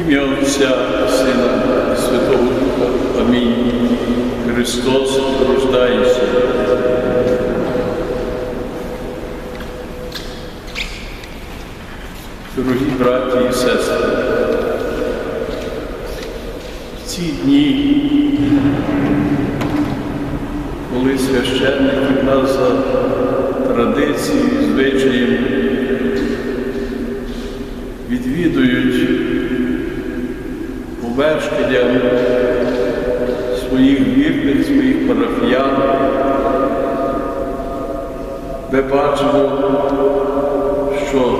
Ім'я Отця, Сина і Святого Духа. Амінь. Христос рождається. Дорогі браті і сестри, в ці дні, коли священники нас за традицією, звичаєм відвідують помешкання своїх вірних, своїх парафіян, ми бачимо, що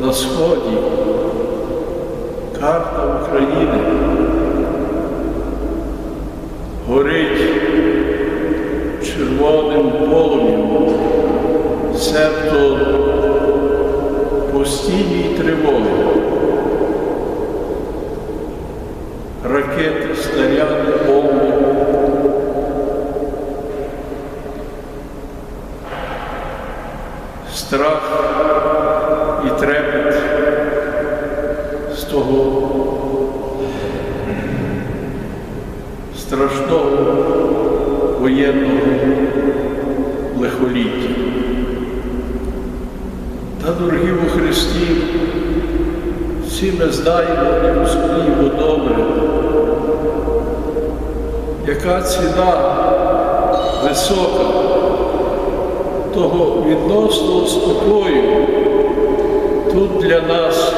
на сході карта України горить червоним полум'ям, себто Ракети, снаряди, бомби. Страх і трепет з того страшного воєнного лихоліття. Та, дорогі у Христі, всі ми знаємо і розуміємо добре, яка ціна висока того відносного спокою тут для нас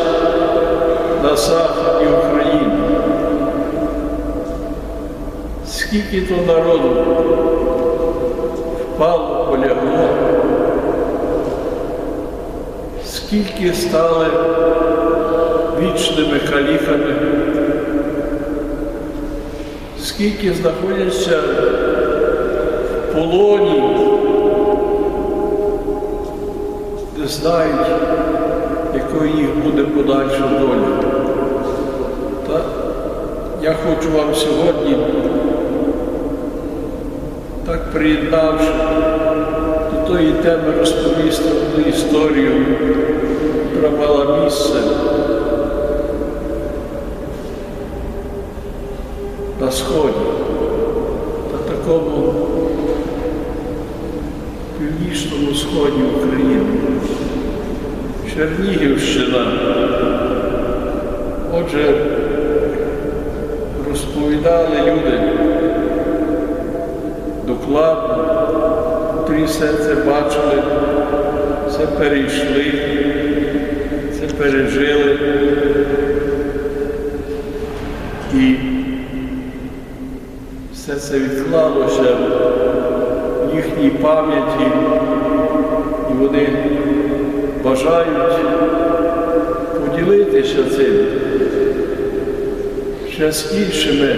на заході України. Скільки то народу впало, полягло, скільки стали вічними каліфами, скільки знаходяться в полоні, не знають, якою їх буде подальша доля. Та я хочу вам сьогодні, так приєднавши до тої теми розповісти одну історію, яка мала місце на сході, на такому північному сході України. Чернігівщина. Отже, розповідали люди докладно, котрі все це бачили, це перейшли, це пережили. І все це відклалося в їхній пам'яті, і вони бажають поділитися цим ще з іншими,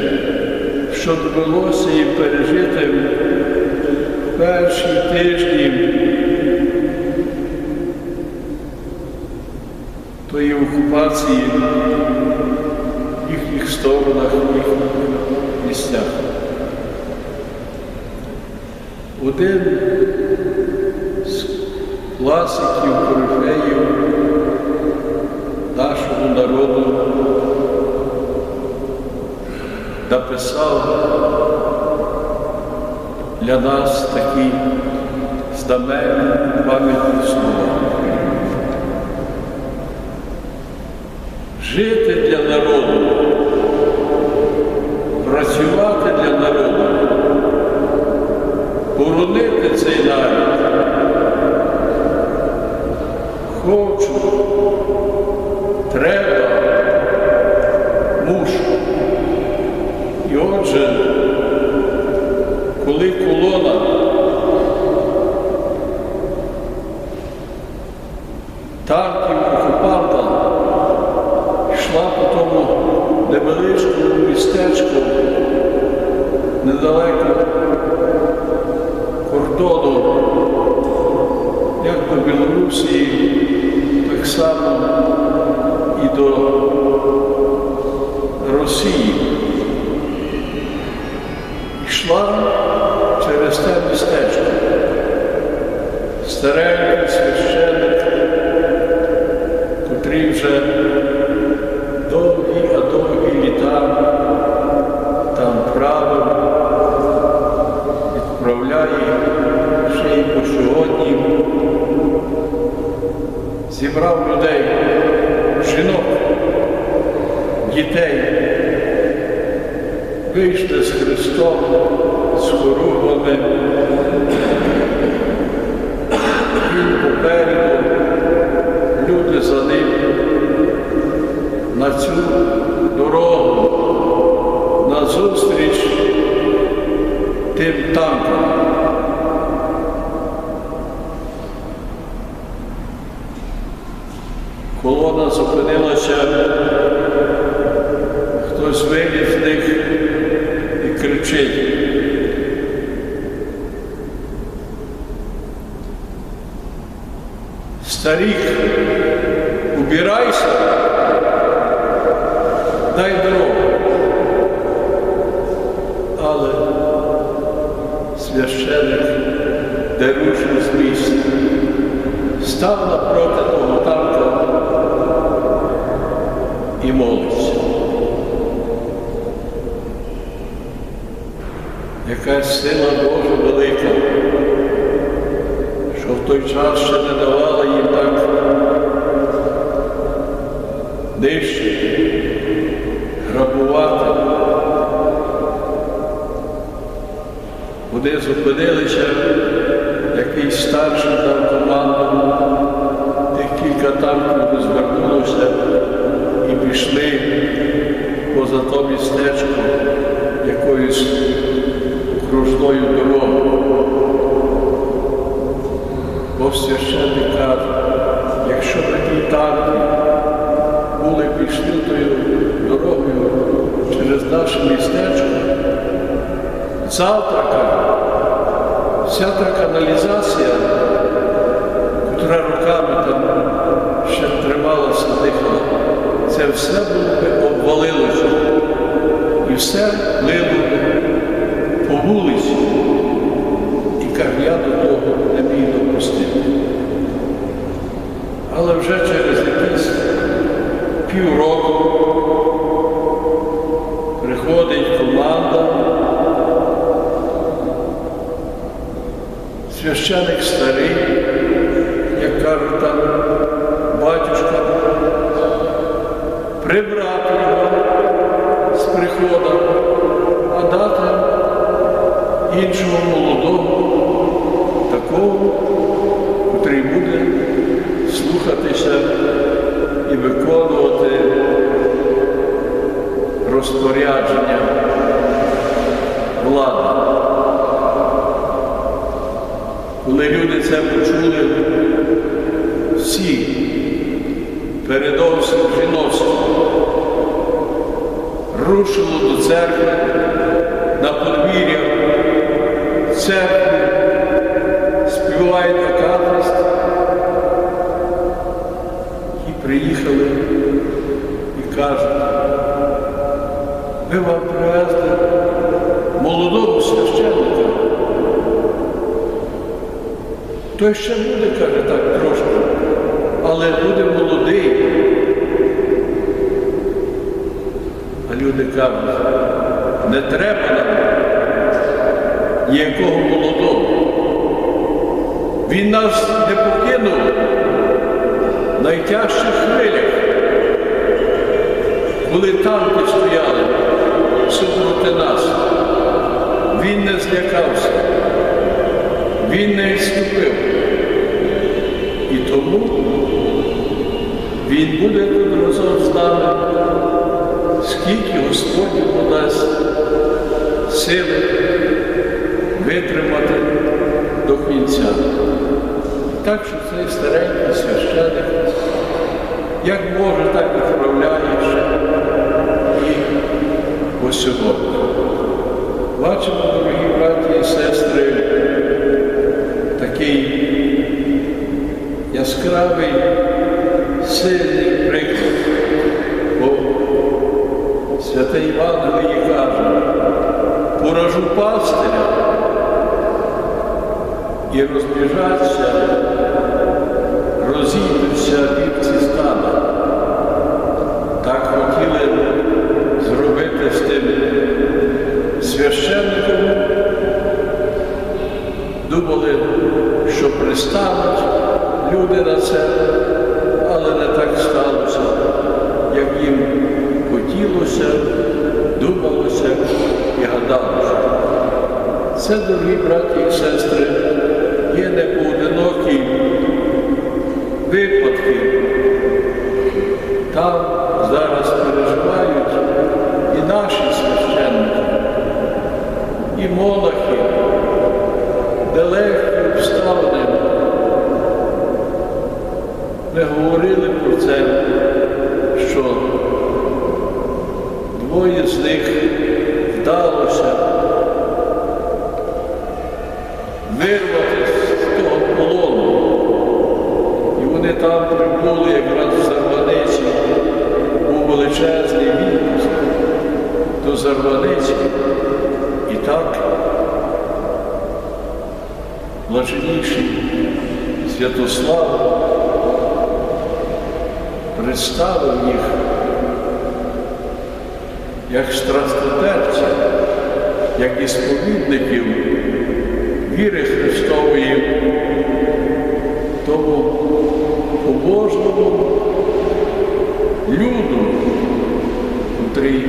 що довелося їм пережити в перші тижні тої окупації в їхніх сторонах, в їхніх місцях. Один з класиків, корифеїв нашого народу написав для нас такі знаменні пам'ятні слова. Жити для народу, працювати для народу, боронити цей народ. Хочу, треба, мушу. І отже, колона танків окупанта йшла по тому невеличкому містечку недалеко кордону, як до Білорусі, так само і до Росії. Йшла просте містечко, старенький священник, котрий вже довгі, а довгі літа там правив, відправляє ще й по сьогодні, зібрав людей, жінок, дітей, вийшли з Христом з хоругвами. Він попереду, люди за ним на цю дорогу, на зустріч тим танкам. Колона зупинилася, хтось виліз з них і кричить. Старик, убирайся, дай дорогу. Але священик, де рушив з місця, став напроти того танка і молиться. Якась сила Божа велика, що в той час ще не давала їм так нищити, грабувати. Вони зупинилися, якийсь старший дав команду, тих кілька танків розвернулося і пішли поза то містечко якоюсь окружною дорогою. Бо священник каже, якщо такі танки були пішли тою дорогою через наше містечко, завтра вся та каналізація, котра руками там ще трималася дихала, це все було би обвалилося і все лило по вулиці. І каже, я до не міг допустити. Але вже через якісь півроку приходить команда, священик старий, розпорядження влади. Коли люди це почули, всі, передовсім жіноцтво, рушило до церкви Той ще буде, каже, так трошки, але буде молодий. А люди кажуть, не треба нам ніякого молодого. Він нас не покинув в найтяжчих хвилях, коли танки стояли супроти нас. Він не злякався, він не відступив. Тому він буде тут разом з нами, скільки Господь йому дасть сили витримати до кінця. Так що цей старенький священик, як може, так і вправляє ще і по сьогодні. Бачимо, дорогі браті і сестри, яскравий, сильний приклад. Бо святий Іван її каже, поражу пастиря і розбіжаться, розійдуться вівці стада. Так хотіли зробити з тим священником. Думали, що пристануть люди на це, але не так сталося, як їм хотілося, думалося і гадалося. Це, дорогі браті і сестри, є непоодинокі випадки. Там зараз переживають і наші священники, і монахи, де легкі обставини. Ми говорили про це, що двоє з них вдалося вирватися з того полону. І вони там прибули якраз в Зарваниці, був величезний відпуск до Зарваниці. І так блаженніший Святослав представив їх як страстотерця, як і сповідників віри Христової, тому побожному люду, котрий,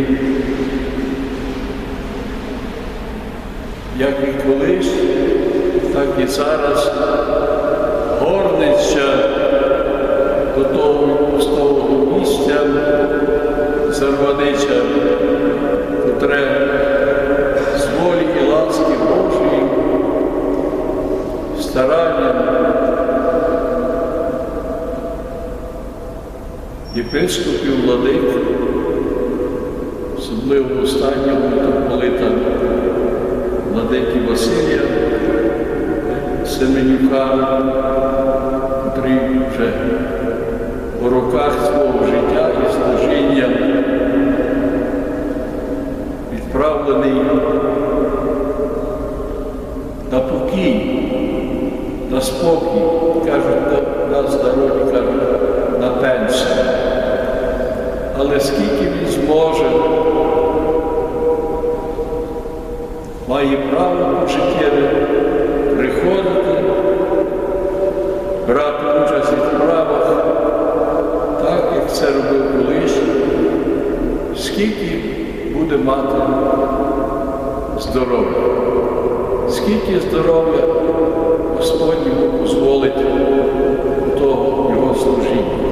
як і колись, так і зараз горниться до того пустого місця Зарваниця, котре єпископів владик, особливо останнього митрополита владики Василія Семенюка, котрий вже у роках свого життя і служіння відправлений на покій, на спокій, кажуть, на, на здоров'я, кажуть, на пенсію. Але скільки він зможе, має право життєве приходити, брати участь у справах, так як це робив колись, скільки буде мати здоров'я, скільки здоров'я Господь йому дозволить у того його служіння.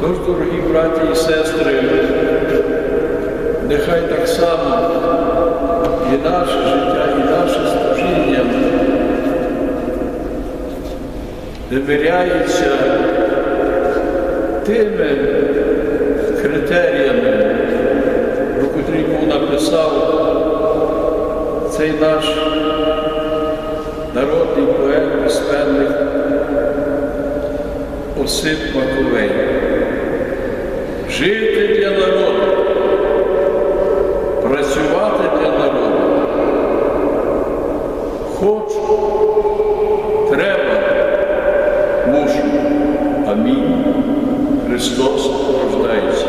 Тож, дорогі браті і сестри, нехай так само і наше життя, і наше служіння виміряється тими критеріями, про котрі був написав цей наш народний поет, письменник Осип Маковей. Жити для народу, працювати для народу. Хочу, треба, мушу. Амінь. Христос рождається.